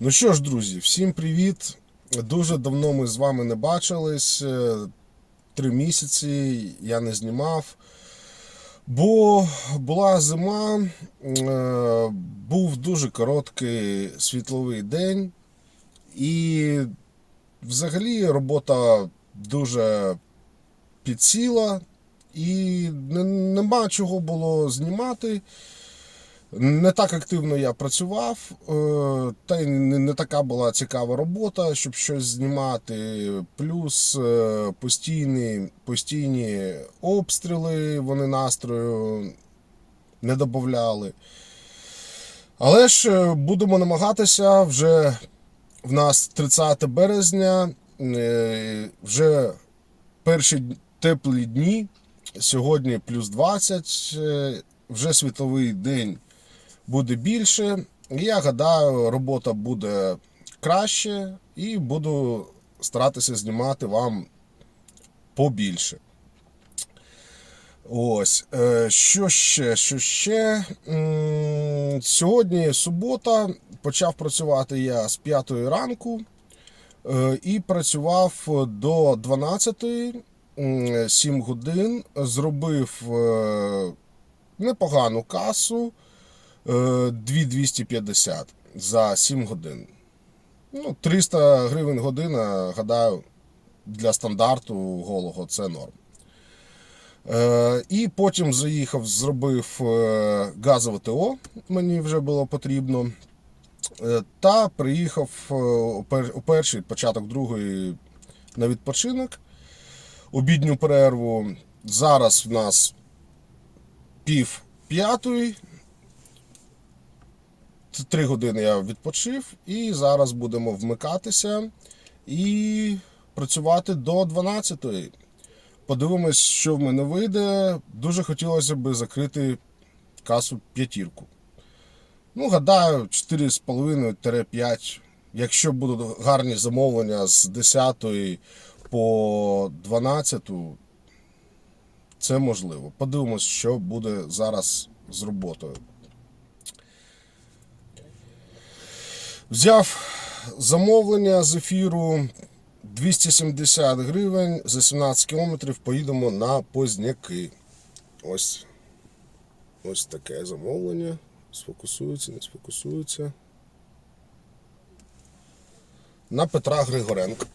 Ну що ж, друзі, всім привіт. Дуже давно ми з вами не бачились. Е, Три місяці я не знімав. Бо була зима, е, був дуже короткий світловий день, і взагалі робота дуже підсіла, і нема чого було знімати. Не так активно я працював, е, та й не, така була цікава робота, щоб щось знімати. Плюс е, постійні, постійні обстріли вони настрою не додавали. Але ж е, будемо намагатися вже в нас 30 березня, вже перші теплі дні. Сьогодні плюс 20, е, вже світловий день буде більше. Я гадаю, робота буде краще, і буду старатися знімати вам побільше. Ось, е, що ще? Що ще? Сьогодні субота. Почав працювати я з 5 ранку е, і працював до 12, 7 годин. Зробив е, непогану касу. Е, 2250 за 7 годин. Ну, 300 гривень година, гадаю, для стандарту голого це норм. Е, і потім заїхав, зробив е, газове ТО, мені вже було потрібно. Е, та приїхав у перший початок другої на відпочинок, обідню перерву. Зараз в нас пів п'ятої. Три години я відпочив, і зараз будемо вмикатися і працювати до 12-ї. Подивимось, що в мене вийде. Дуже хотілося б закрити касу п'ятірку. Ну, гадаю, 4,5-5. Якщо будуть гарні замовлення з 10 по 12, це можливо. Подивимось, що буде зараз з роботою. Взяв замовлення з ефіру 270 гривень за 17 кілометрів поїдемо на Позняки. Ось, ось таке замовлення. Сфокусується, не сфокусується. На Петра Григоренка.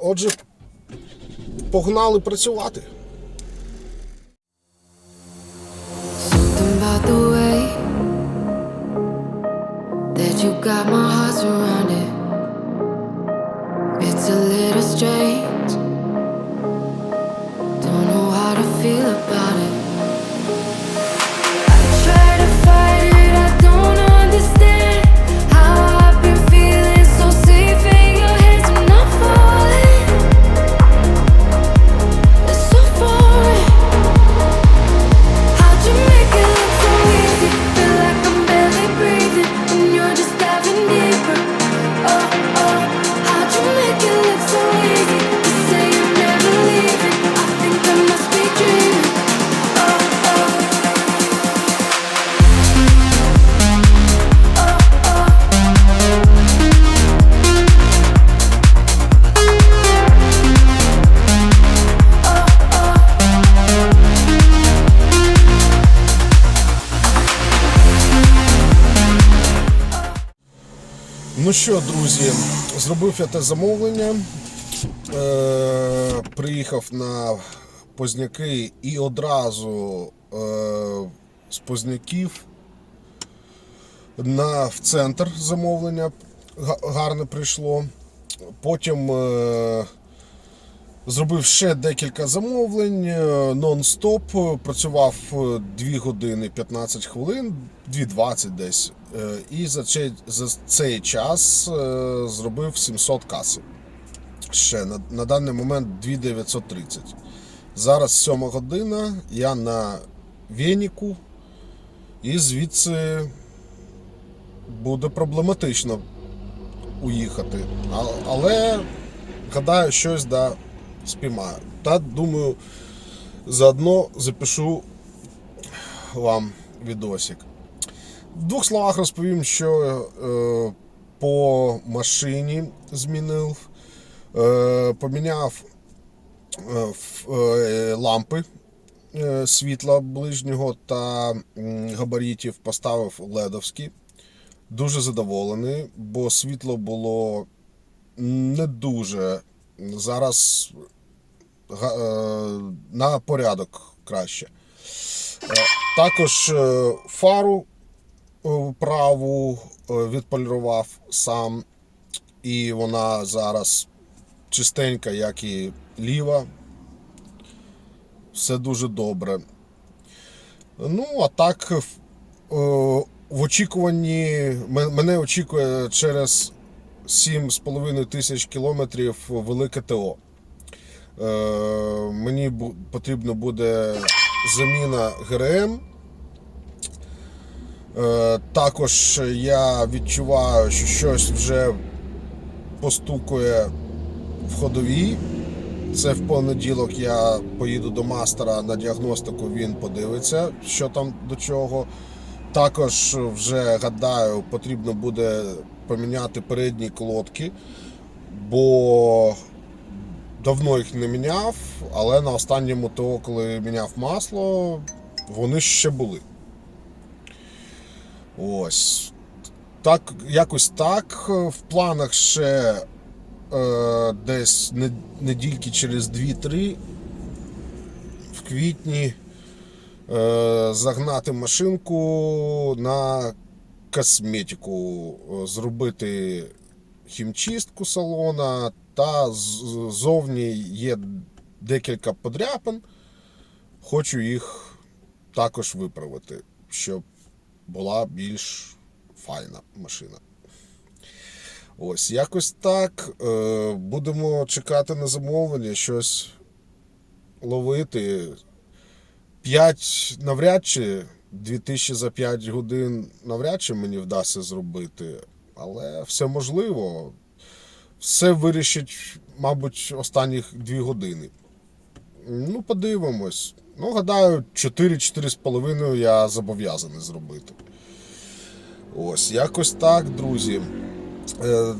Отже, погнали працювати. You got my heart surrounded. It's a little strange. Ну що, друзі, зробив я те замовлення. Е, приїхав на Позняки і одразу е, з Позняків на, в центр замовлення гарне прийшло. Потім е, зробив ще декілька замовлень е, нон-стоп. Працював е, 2 години 15 хвилин, 2.20 десь. Е, І за цей, за цей час е, зробив 700 касів. Ще на, на даний момент 2930. Зараз 7 година, я на Веніку, і звідси буде проблематично уїхати. Але гадаю, щось да спіймаю. Та думаю, заодно запишу вам відосик. В двох словах розповім, що е, по машині змінив, е, поміняв е, е, лампи е, світла ближнього та габаритів, поставив ледовські. Дуже задоволений, бо світло було не дуже. Зараз е, на порядок краще. Е, Також е, фару праву відполірував сам, і вона зараз чистенька, як і ліва. Все дуже добре. Ну, а так, в- очікуванні мене очікує через 7,5 тисяч кілометрів велике ТО. Е, Мені потрібно буде заміна ГРМ. Е, Також я відчуваю, що щось вже постукує в ходовій. Це в понеділок я поїду до мастера на діагностику, він подивиться, що там до чого. Також вже гадаю, потрібно буде поміняти передні колодки, бо давно їх не міняв, але на останньому ТО, коли міняв масло, вони ще були. Ось. Так, якось так. В планах ще е, десь не- недільки через 2-3 в квітні е, загнати машинку на косметику, е, зробити хімчистку салона, та ззовні є декілька подряпин. Хочу їх також виправити, щоб була більш файна машина. Ось, якось так. Е, Будемо чекати на замовлення, щось ловити. 5 навряд чи 2000 за 5 годин навряд чи мені вдасться зробити. Але все можливо. Все вирішить, мабуть, останніх 2 години. Ну, подивимось. Ну, гадаю, 4-4,5 я зобов'язаний зробити. Ось, якось так, друзі. Е,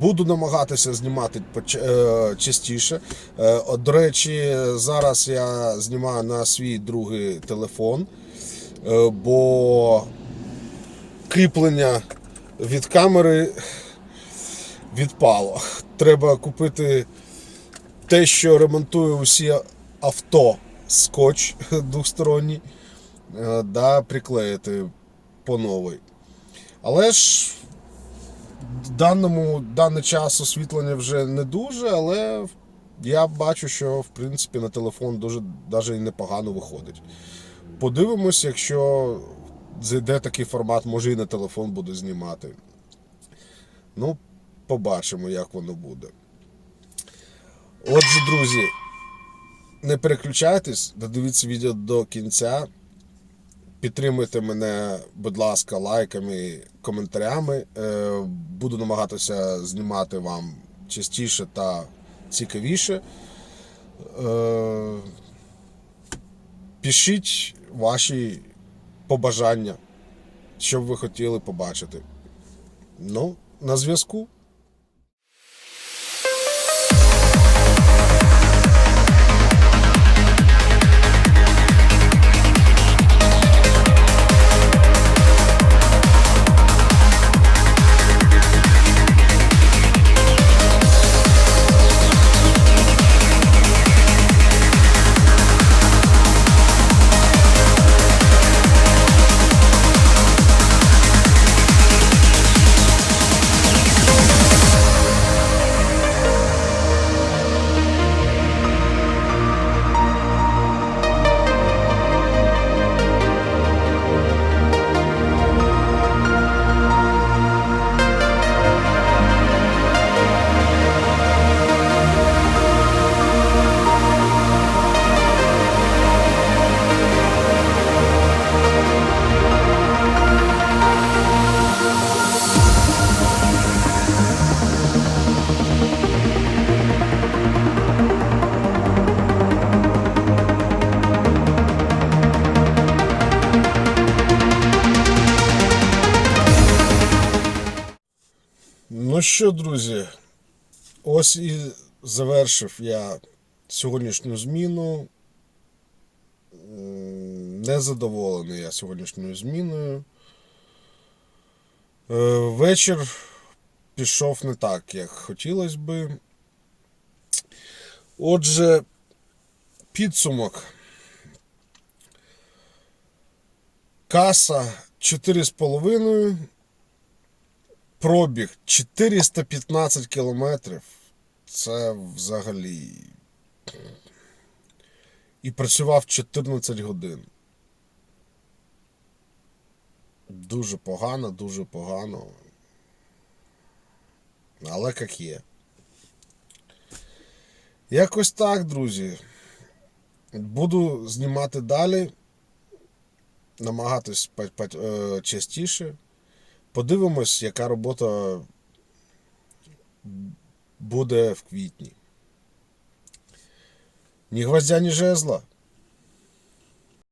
Буду намагатися знімати е, частіше. Е, До речі, зараз я знімаю на свій другий телефон, бо кріплення від камери відпало. Треба купити те, що ремонтує усі авто, скотч двосторонній, е, да, приклеїти по новій. Але ж даному даний час освітлення вже не дуже, але я бачу, що в принципі на телефон дуже навіть непогано виходить. Подивимось, якщо зайде такий формат, може і на телефон буду знімати. Ну, побачимо, як воно буде. Отже, друзі, не переключайтесь, додивіться відео до кінця. Підтримуйте мене, будь ласка, лайками, коментарями. Е, Буду намагатися знімати вам частіше та цікавіше. Е, Пишіть ваші побажання, що б ви хотіли побачити. Ну, на зв'язку. Ну що, друзі, ось і завершив я сьогоднішню зміну. Незадоволений я сьогоднішньою зміною. Е, Вечір пішов не так, як хотілося би. Отже, підсумок. Каса 4,5. Пробіг 415 кілометрів. Це взагалі. І працював 14 годин. Дуже погано, дуже погано. Але як є. Якось так, друзі. Буду знімати далі. Намагатись е, частіше. Подивимось, яка робота буде в квітні. Ні гвоздя, ні жезла.